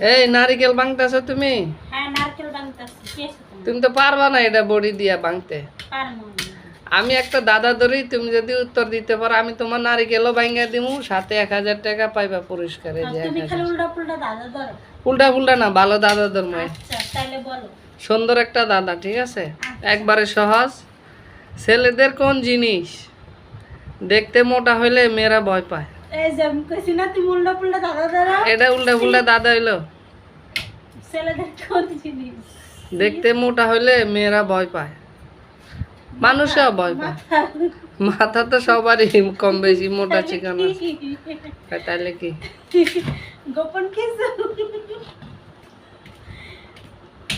এই নারিকেল ভাঙতেছো তুমি? হ্যাঁ নারকেল বাংতাছি তুমি? তুমি তো পারবা না এটা বড়ি দিয়া ভাঙতে পারমো আমি একটা দাদা ধরি তুমি যদি উত্তর দিতে পারো আমি তোমার নারিকেলও ভাঙ্গা দিমু সাথে এক হাজার টাকা পাইবা পুরস্কারে উল্টা ফুলটা না ভালো দাদা ধর্ময় আচ্ছা সুন্দর একটা দাদা ঠিক আছে? একবারে সহজ। ছেলেদের কোন জিনিস? দেখতে মোটা হইলে মেয়েরা ভয় পায়। এই যে কইছি না তুমি উল্টা পুল্টা দাদা ধরো এটা উল্টা দাদা হইল। ছেলেদের কোন জিনিস? দেখতে মোটা হইলে মেয়েরা ভয় পায়। মানুষও ভয় পায়। মাথা। তো সবারই কম বেশি মোটা চিকন। তাহলে কি? গোপন কিছু?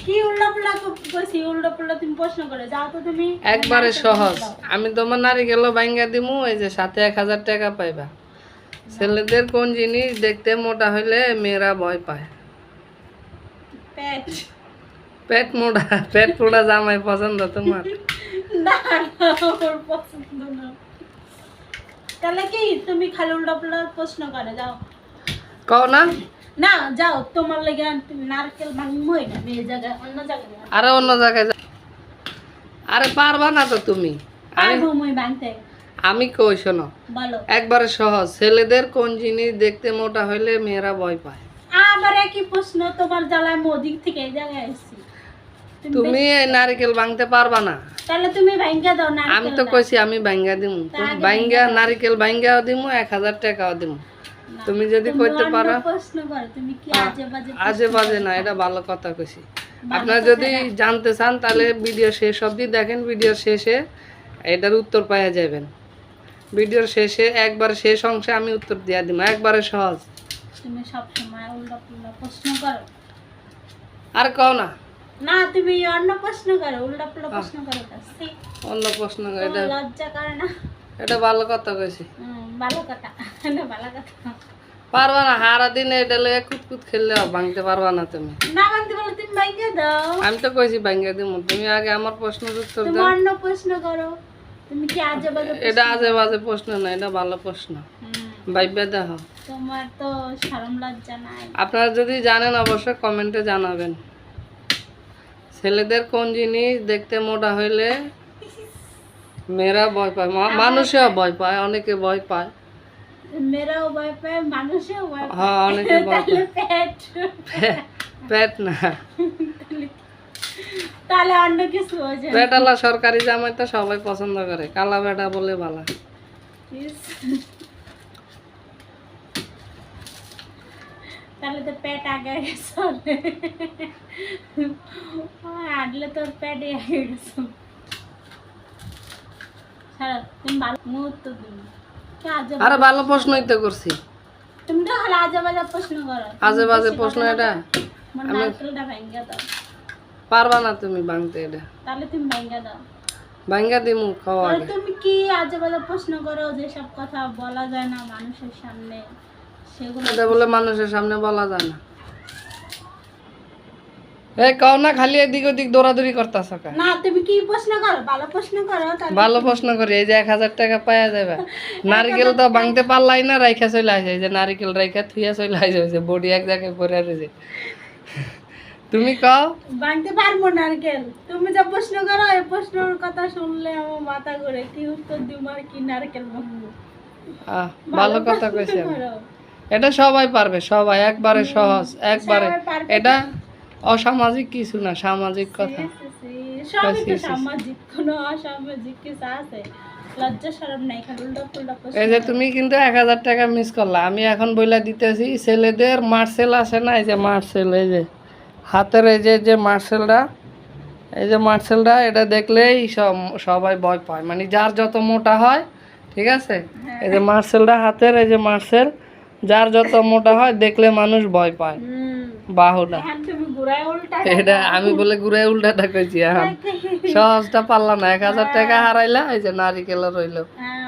কি উল্টা কইছি উল্টা তুমি প্রশ্ন করে যাও তো তুমি। একবারে সহজ। আমি তোমার নারিকেলও ভাঙ্গা দিমু এই যে সাথে এক হাজার টাকা পাইবা। ছেলেদের কোন জিনিস দেখতে মোটা হইলে মেয়েরা ভয় পায়। পেট মোটা পেট মোটা জামাই পছন্দ তোমার? না না, ওর পছন্দ না। তাহলে কি তুমি প্রশ্ন করে যাও। কও না। না যাও তোমার লেগে নারকেল না জায়গায় অন্য জায়গায়। আরে অন্য জায়গায় আরে পারবা না তো তুমি। আমি ভাঙতে। আমি কই শোনো। একবারে সহজ। ছেলেদের কোন জিনিস দেখতে মোটা হইলে মেয়েরা ভয় পায়? আবার একই প্রশ্ন তোমার জ্বালায় মোদিক থেকে জায়গায় এসেছি তুমি এই নারিকেল ভাঙতে পারবা না। তাহলে তুমি ভাঙ্গা দাও না আমি তো কইছি আমি ভাঙ্গা দিমু। তুমি ভাঙ্গা নারিকেল ভাঙ্গাও দিমু এক হাজার টাকাও দিমু। তুমি যদি কইতে পারো। প্রশ্ন করো তুমি কি আজে বাজে আজে বাজে না এটা ভালো কথা কইছি। আপনারা যদি জানতে চান তাহলে ভিডিও শেষ অবধি দেখেন ভিডিও শেষে এটার উত্তর পাওয়া যাবেন। ভিডিওর শেষে একবার শেষ অংশে আমি উত্তর দিয়া দিব একবারে সহজ। তুমি সব সময় উল্টা পুল্টা প্রশ্ন করো। আর কও না। না তুমি অন্য প্রশ্ন করো উল্টা পুল্টা প্রশ্ন করো। অন্য প্রশ্ন করে এটা লজ্জা করে না? এটা ভালো কথা কইছি। ভালো কথা না ভালো কথা। পারবা না হারা দিনে এটা লয়ে কুতকুত খেললে ভাঙতে পারবা না তুমি। না বলে তুমি দাও। আমি তো কইছি ভাঙ্গা দিব তুমি আগে আমার প্রশ্নের উত্তর দাও। অন্য প্রশ্ন করো। তুমি কি আজে বাজে এটা আজে বাজে প্রশ্ন না এটা ভালো প্রশ্ন। ভাইবে দেখো। তোমার তো শরম লজ্জা নাই। আপনারা যদি জানেন অবশ্যই কমেন্টে জানাবেন। ছেলেদের কোন জিনিস দেখতে মোটা হইলে মেয়েরা ভয় পায় মানুষেও ভয় পায় অনেকে ভয় পায়। মেয়েরাও ভয় পায় মানুষেও ভয় পায়। হ্যাঁ অনেকে ভয় পায়। পেট পেট না। তাহলে অন্য কিছু হয়েছে পেটালা সরকারি জামাই তো সবাই পছন্দ করে কালা বেটা বলে ভালো তাহলে তো পেট আগে আগে চলে। আটলে তোর পেটে আগে গেছো ছাড়ো তুমি ভালো মুহূর্ত দিন আরে ভালো প্রশ্নই তো করছি। তুমি তো আজে বাজে প্রশ্ন করো। আজে বাজে প্রশ্ন এটা। দাও। পারবা না তুমি ভাঙতে এটা। তাহলে তুমি ভেঙ্গে দাও। ভাঙ্গা দিমু খাওয়া আগে। তুমি কি প্রশ্ন করো যেসব কথা বলা যায় না মানুষের সামনে? সেগুলো এটা বলে মানুষের সামনে বলা যায় না। এই কও না খালি এদিক ওদিক দৌড়াদৌড়ি করতেছ না তুমি কি প্রশ্ন করো? ভালো প্রশ্ন করো ভালো প্রশ্ন করি এই যে এক হাজার টাকা পাওয়া যাবে নারিকেল তো ভাঙতে পারলাই না রাইখা চলে আসে এই যে নারিকেল রাইখা থুইয়া চলে আসে বডি এক জায়গায় পরে রয়েছে। তুমি কও। ভাঙতে পারব নারকেল তুমি যা প্রশ্ন করো এই প্রশ্নের কথা শুনলে আমার মাথা ঘুরে কি উত্তর দিব আর কি নারকেল ভাঙবো? ভালো কথা কইছে। এটা সবাই পারবে সবাই একবারে সহজ একবারে। এটা অসামাজিক কিছু না সামাজিক কথা। এই যে তুমি কিন্তু এক হাজার টাকা মিস করলা। আমি এখন বইলা দিতেছি ছেলেদের মার্সেল আছে না এই যে মার্সেল এই যে। হাতের এই যে যে মার্সেলটা এই যে মার্সেলটা এটা দেখলেই সব সবাই ভয় পায়। মানে যার যত মোটা হয় ঠিক আছে? এই যে মার্সেলটা হাতের এই যে মার্সেল যার যত মোটা হয় দেখলে মানুষ ভয় পায়। বাহুটা। এটা আমি বলে ঘুরে উল্টাটা কইছি এখন। সহজটা পারলাম না এক হাজার টাকা হারাইলা এই যে নারিকেল রইল। হ্যাঁ,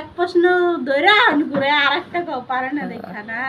এক প্রশ্ন ধরে ঘুরে আর একটা পারে না দেখা না।